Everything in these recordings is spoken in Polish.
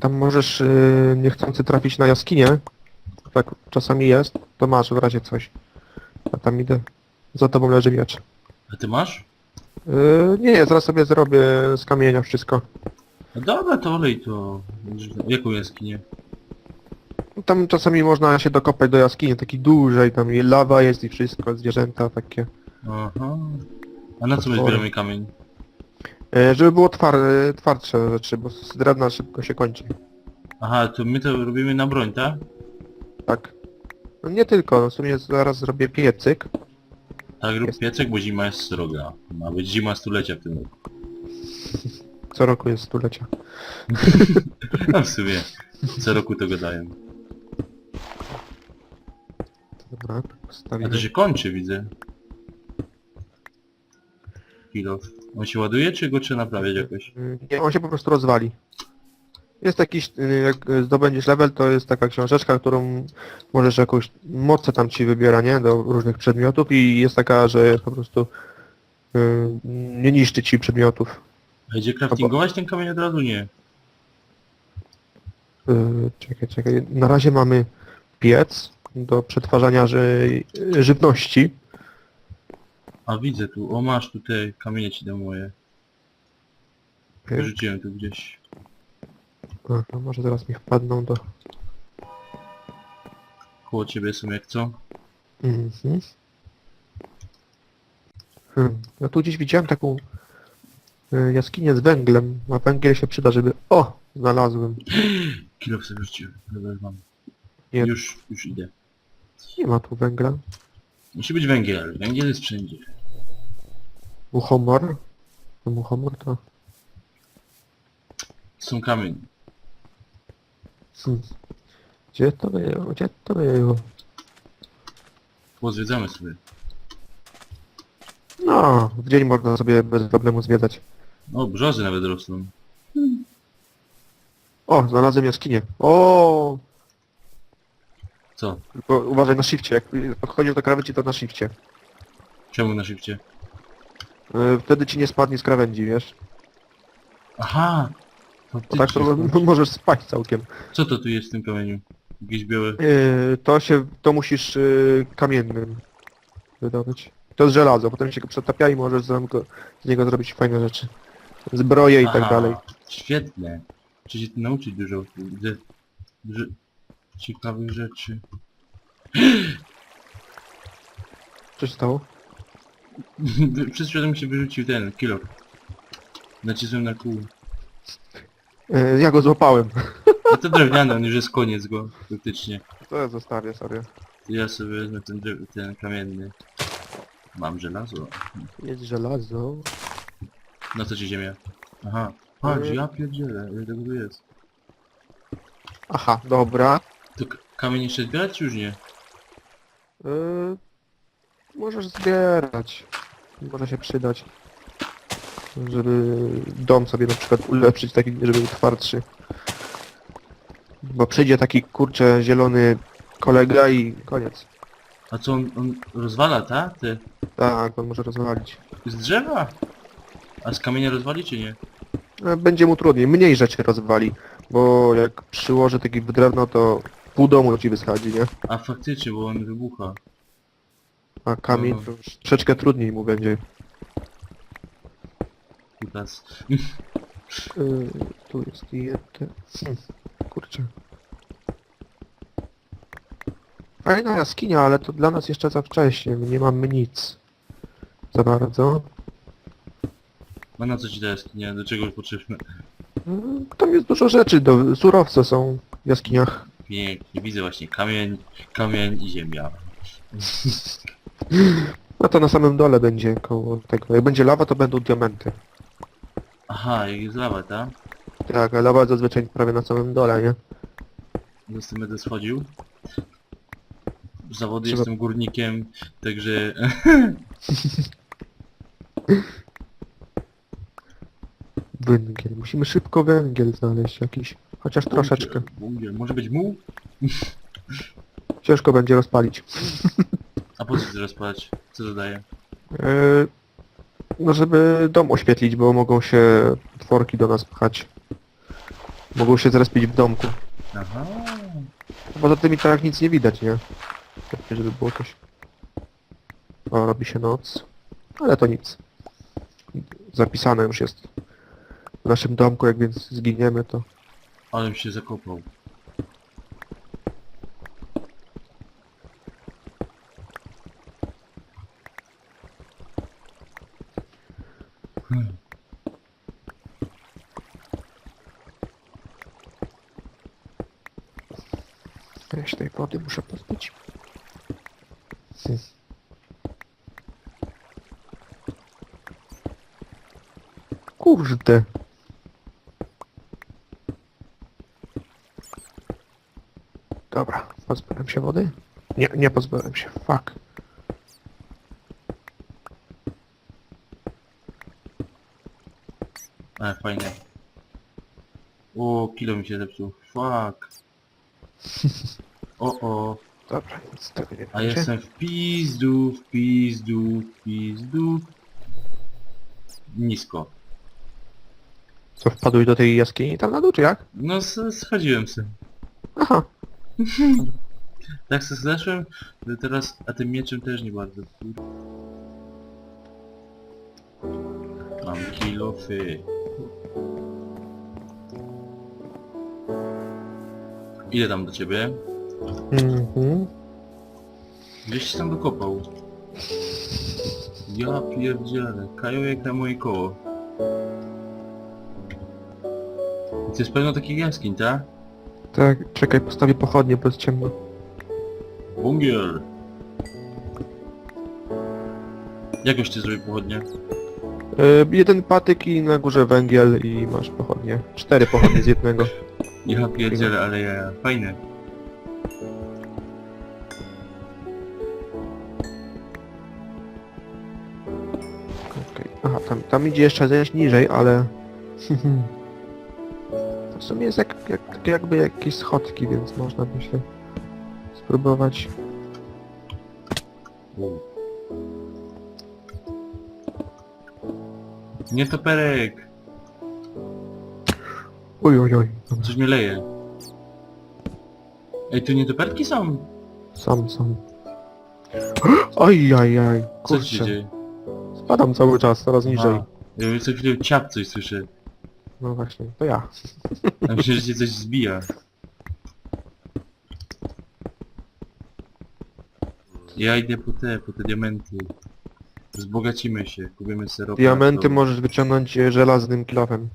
Tam możesz yy, niechcący trafić na jaskinię. Tak czasami jest, to masz w razie coś. A tam idę. Za tobą leży miecz. A ty masz? Yy, nie, zaraz sobie zrobię z kamienia wszystko. No dobra, to olej to. Jaką jaskinię? Tam czasami można się dokopać do jaskini, takiej dużej, tam i lawa jest i wszystko, zwierzęta takie. Aha. A na co my Potwory. zbieramy kamień? Yy, żeby było twar, twardsze rzeczy, bo z drewna szybko się kończy. Aha, to my to robimy na broń, tak? Tak. No nie tylko, w sumie zaraz zrobię piecyk. Tak, rób Jest. piecek, bo zima jest sroga. Ma być zima stulecia w tym roku. Co roku jest stulecia. No w sumie. Co roku to gadają. Dobra, A postawimy. to się kończy, widzę. Kilo. On się ładuje, czy go trzeba naprawiać jakoś? Nie, on się po prostu rozwali. Jest jakiś, jak zdobędziesz level, to jest taka książeczka, którą możesz jakąś mocę tam ci wybiera, nie? Do różnych przedmiotów i jest taka, że po prostu yy, nie niszczy ci przedmiotów. A idzie craftingować ten kamień od razu? Nie. Yy, czekaj, czekaj. Na razie mamy piec do przetwarzania ży żywności. A widzę tu, o masz tutaj, kamienie ci dam moje. Yy, Wyrzuciłem tu gdzieś. Aha, może zaraz mi wpadną do... Koło ciebie są jak co? Mhm. Hmm. Ja tu gdzieś widziałem taką y, jaskinię z węglem, a węgiel się przyda, żeby... O! Znalazłem. Kilo sobie wyrzuciłem, level mam. Nie. Już, już idę. Nie ma tu węgla. Musi być węgiel, węgiel jest wszędzie. Muchomor. To muchomor to... Są kamień. Hmm. Gdzie to było? Gdzie to było? Pozwiedzamy sobie. No, w dzień można sobie bez problemu zwiedzać. O, brzozy nawet rosną. O, znalazłem jaskinię. O! Co? Tylko uważaj na shifcie, jak podchodzisz do krawędzi to na shifcie. Czemu na szybcie? Y, Wtedy ci nie spadnie z krawędzi, wiesz? Aha! To Bo tak to możesz spać całkiem. Co to tu jest w tym kamieniu? Jakieś białe... Yy, to się, to musisz yy, kamiennym wydobyć. To jest żelazo, potem się go przetapia i możesz z niego, z niego zrobić fajne rzeczy. Zbroje i tak Aha, dalej. Świetne. Trzeba się tu nauczyć dużo. Widzę, dużo ciekawych rzeczy. Co się stało? Przez mi się wyrzucił ten kilo. Nacisłem na kół. Yy, ja go złapałem. No to drewniany, on już jest koniec go, faktycznie. To ja zostawię sobie. To ja sobie wezmę ten, drew, ten kamienny. Mam żelazo. Jest żelazo. Na co ci ziemia? Aha. Patrz, Yy. ja pierdzielę, ile tego tu jest. Aha, dobra. To k- kamień jeszcze zbierać czy już nie? Yy, możesz zbierać. Może się przydać. Żeby dom sobie na przykład ulepszyć, taki, żeby był twardszy. Bo przyjdzie taki kurczę zielony kolega i koniec. A co on, on rozwala, tak? Te Tak, on może rozwalić. z drzewa? A z kamienia rozwali czy nie? E, Będzie mu trudniej, mniej rzeczy rozwali, bo jak przyłoży taki w drewno, to pół domu ci wysadzi, nie? A faktycznie, bo on wybucha. A kamień Mhm. to już troszeczkę trudniej mu będzie. Kutas. Yy, tu jest jeden. Hmm, kurczę. Fajna jaskinia, ale to dla nas jeszcze za wcześnie, nie mamy nic. Za bardzo. A na co ci ta jaskinia? Do czego potrzebne? Yy, Tam jest dużo rzeczy, do, surowce są w jaskiniach. Pięknie, widzę właśnie kamień, kamień i ziemia. No to na samym dole będzie koło tego. Jak będzie lawa, to będą diamenty. Aha, jest lawa, tak? Tak, a lawa zazwyczaj prawie na samym dole, nie? No z tym będę schodził. Z zawodu Trzeba- jestem górnikiem, także... Węgiel. Musimy szybko węgiel znaleźć jakiś. Chociaż troszeczkę. Węgiel. Może być muł? Ciężko będzie rozpalić. A po co ty rozpalać? Co dodaje? Yy, no żeby dom oświetlić, bo mogą się tworki do nas pchać. Mogą się zrespić w domku. Aha. Poza tym i tak nic nie widać, nie? Lepiej, żeby było coś. O, robi się noc. Ale to nic. Zapisane już jest. W naszym domku, jak więc zginiemy, to... Ale bym się zakopał. Hmm. Się tej wody muszę pozbyć. Hmm. Kurde. Dobra, pozbyłem się wody? Nie, nie pozbyłem się. Fuck. Ale fajne. O, kilo mi się zepsuł. Fuck. O, o. Dobra, nic z tego nie A będzie. jestem w pizdu, w pizdu, w pizdu. Nisko. Co, wpadłeś do tej jaskini tam na dół, czy jak? No, s- schodziłem sobie. Aha. Tak se zeszłem, teraz, a tym mieczem też nie bardzo. Mam kilofy. Ile tam do ciebie? Mhm. Gdzieś się tam dokopał. Ja pierdzielę, kają jak na moje koło. I To jest pełno takich jaskiń, tak? Tak, czekaj, postawię pochodnie, bo jest ciemno. Bungiel! Jakoś ty zrobił pochodnie? Jeden patyk i na górze węgiel i masz pochodnie. Cztery pochodnie z jednego. Ja pierdzielę, ale ja, fajne. Tam, idzie jeszcze zejść niżej, ale... To w sumie jest jak, jak, jakby jakieś schodki, więc można by się spróbować. Nie toperek! Oj, oj, oj. Dobra, Coś mnie leje. Ej, tu nietoperki są? sam, sam. Oj, aj. Co ci się Kurczę. dzieje? Spadam cały czas, coraz niżej. Ja co chwilę ciap coś słyszę. No właśnie, to ja. Ja myślę, że cię coś zbija. Ja idę po te, po te diamenty. Wzbogacimy się, kupimy serop. Diamenty możesz wyciągnąć e, żelaznym kilofem.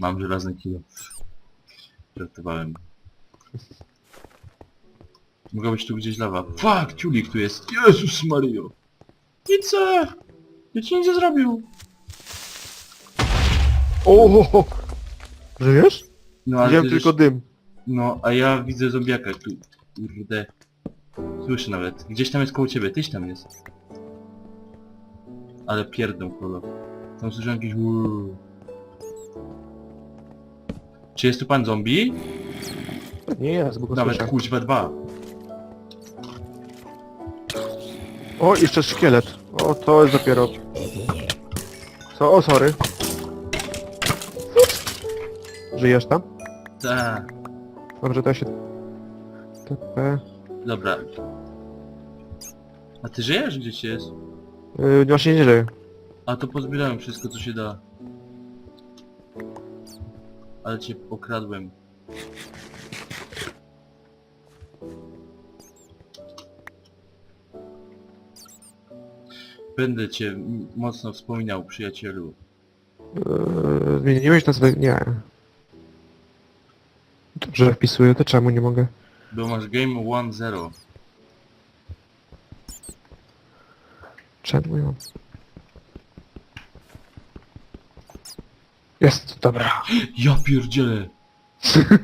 Mam żelazny kilo. Żartowałem. Mogła być tu gdzieś lawa. Fuck, ciulik tu jest. Jezus Mario. Pizzę! Ja ci nic nie zrobił. O! Żyjesz? No ale Widziałem ty tylko dym. No, a ja widzę zombiaka tu. Kurde. Słyszę nawet. Gdzieś tam jest koło ciebie, tyś tam jest. Ale pierdą kolo. Tam słyszę jakiś wuuu. Czy jest tu pan zombie? Nie jest, bo go Nawet słyszę. kuźwa dwa. O, jeszcze szkielet. O, to jest dopiero... Co? O, sorry. Żyjesz tam? Tak. Dobrze, to ja się... TP... Dobra. A ty żyjesz gdzieś jest? Yy, właśnie nie żyję. A to pozbierałem wszystko co się da. Ale cię okradłem. Będę cię mocno wspominał, przyjacielu. Yy, zmieniłeś nazwę? Nie. Dobrze wpisuję, to czemu nie mogę? Bo masz game 1-0. Czemu ja? Jest, dobra. Ja pierdzielę!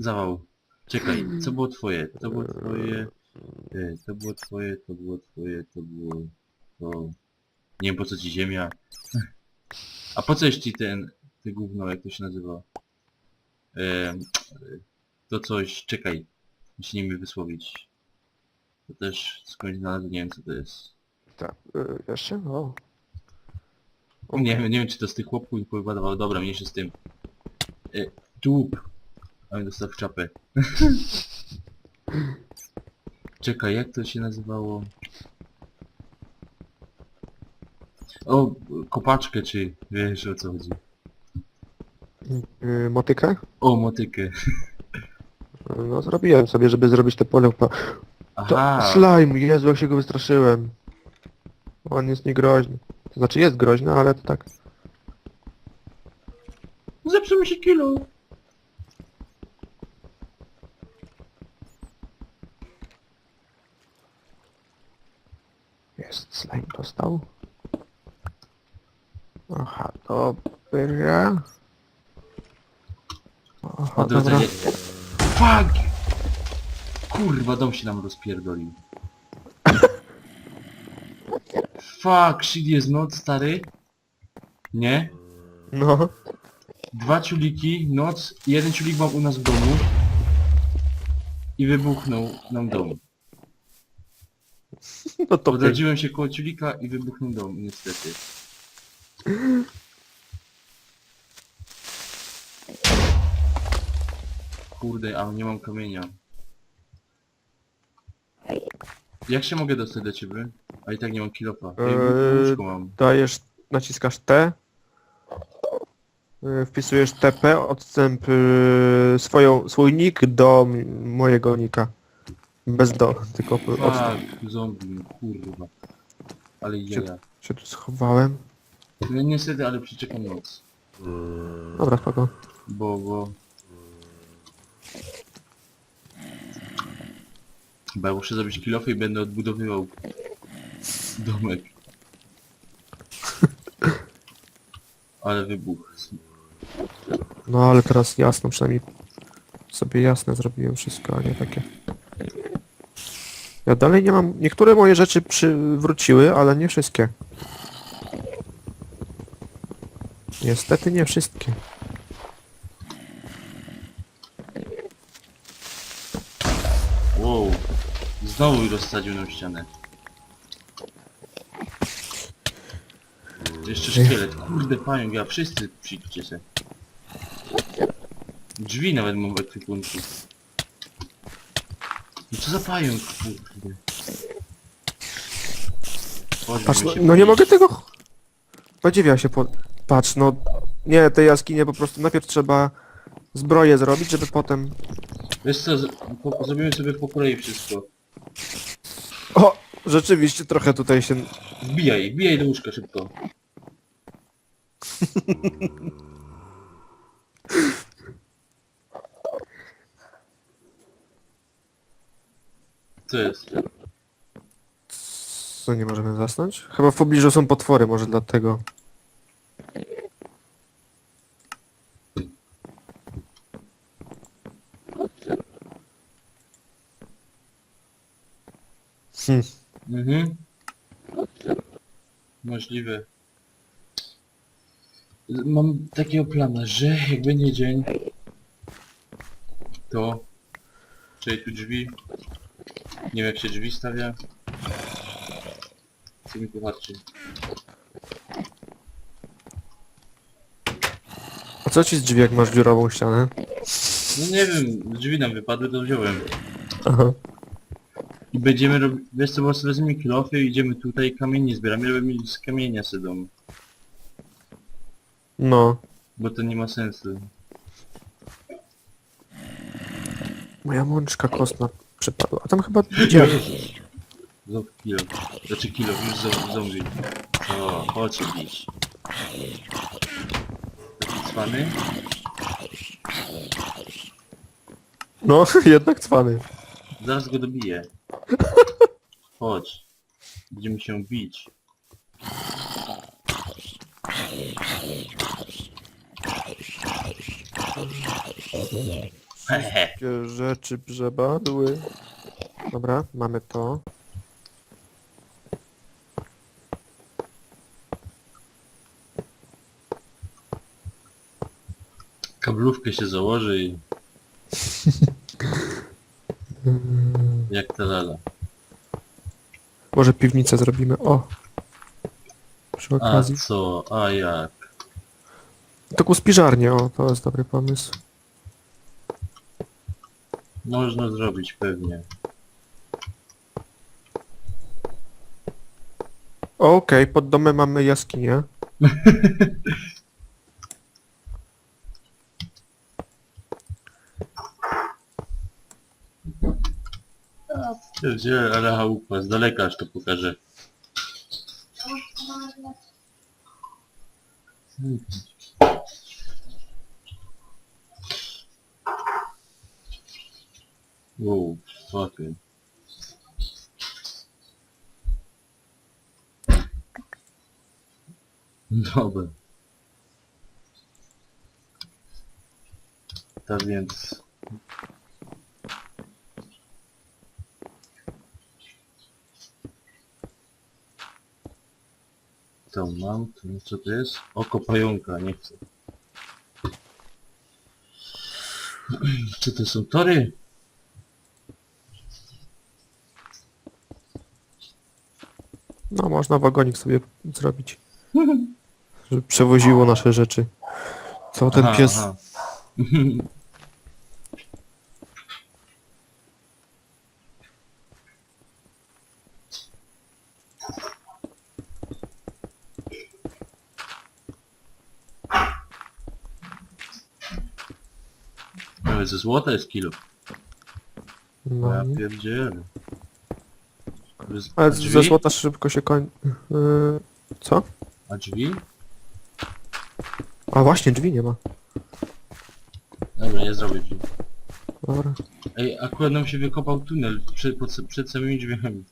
Zawał. Czekaj, co było twoje? To było twoje... e, To było twoje, to było twoje, to było... To... Nie wiem po co ci ziemia. A po co jest ci ten... Ty gówno, jak to się nazywa? Em, to coś... Czekaj. Muszę nimi wysłowić. To też skądś znalazłem, nie wiem co to jest. Tak, yy, jeszcze? O. Nie wiem, nie wiem czy to z tych chłopków mi powypadało. Dobra, mniejszy z tym. E, tup. Ale dostał w czapę. Czekaj, jak to się nazywało? O, kopaczkę czy wiesz o co chodzi. Yy, motykę? O, motykę. No zrobiłem sobie, żeby zrobić te pole. To Aha, slime, Jezu, jak się go wystraszyłem. On jest niegroźny. To znaczy jest groźny, ale to tak. zepsuł mi się kilo. Jest, slime dostał. Aha, dobra. Aha, dobra. Odrodzenie. Fuck! Kurwa, dom się nam rozpierdolił. Fuck, shit jest noc, stary. Nie? No. Dwa ciuliki, noc, jeden ciulik mam u nas w domu. I wybuchnął nam dom. No to Odrodziłem się koło ciulika i wybuchnął dom, niestety. Kurde, ale nie mam kamienia. Jak się mogę dostać do ciebie? A i tak nie mam kilofa. Ej, Eee, łóżko mam. dajesz, naciskasz T. yy, Wpisujesz TP, odstęp yy, swoją, swój nick do m- mojego nika. Bez do, tylko odstęp. Fuck, zombie, kurwa. Ale jaja. Się tu schowałem. No niestety, ale przeczekam noc. Dobra, spoko. Bo, bo... Bo ja muszę zrobić kilofy i będę odbudowywał domek. Ale wybuch. No ale teraz jasno, przynajmniej sobie jasne zrobiłem wszystko, a nie takie. Ja dalej nie mam... Niektóre moje rzeczy przywróciły, ale nie wszystkie. Niestety nie wszystkie. Wow. Znowu rozsadził nam ścianę. Jeszcze szkielet. Kurde pająk, ja wszyscy przyjdźcie se. Drzwi nawet mam w ekwipunku. No co za pająk, kurde. Patrz, no, no nie mogę tego... Podziwia się po... Patrz, no... Nie, te jaskinie po prostu najpierw trzeba zbroję zrobić, żeby potem... Wiesz co, z- po, zrobimy sobie po kolei wszystko. O! Rzeczywiście trochę tutaj się... Wbijaj, wbijaj do łóżka szybko. Co jest? Co, nie możemy zasnąć? Chyba w pobliżu są potwory, może dlatego. Hm. Mhm. Możliwe. Mam takiego plana, że jak będzie dzień, to... Czyli tu drzwi. Nie wiem jak się drzwi stawia. Co mi. A co ci z drzwi, jak masz dziurową ścianę? No nie wiem, drzwi nam wypadły, to wziąłem. Aha. I będziemy robić... Wiesz co, po prostu wezmemy kilofy i idziemy tutaj kamienie zbieramy, żeby mieć z kamienia sobie dom. No. Bo to nie ma sensu. Moja mączka kostna przepadła. A tam chyba gdzie? Znowu kilo. Znaczy kilo, już zo- zombie. O, chodź jakiś. Taki cwany? No, jednak cwany. Zaraz go dobiję. Chodź. Będziemy się bić. Takie rzeczy przepadły. Dobra, mamy to. Kablówkę się założy i... Jak ta lala. Może piwnicę zrobimy. O! Przy przy A okazji. co? A jak? Taką spiżarnię, o, to jest dobry pomysł. Można zrobić pewnie. Okej, pod domem mamy jaskinię. Gdzie, ale chałupa, z daleka aż to pokażę. Wow, fucking. Dobra. Tak więc... To mam, to co to jest? Oko pająka, nie chcę. Czy to są tory? No, można wagonik sobie zrobić. Żeby przewoziło nasze rzeczy. Co ten Aha, pies... aha. Nawet ze złota jest kilo. No, Ja pierdzielę. Z- Ale a z- ze drzwi? złota szybko się koń... Yy, co? A drzwi? A właśnie, drzwi nie ma. Dobra, ja zrobię drzwi. Dobra. Ej, akurat nam się wykopał tunel pod, przed samymi drzwiami.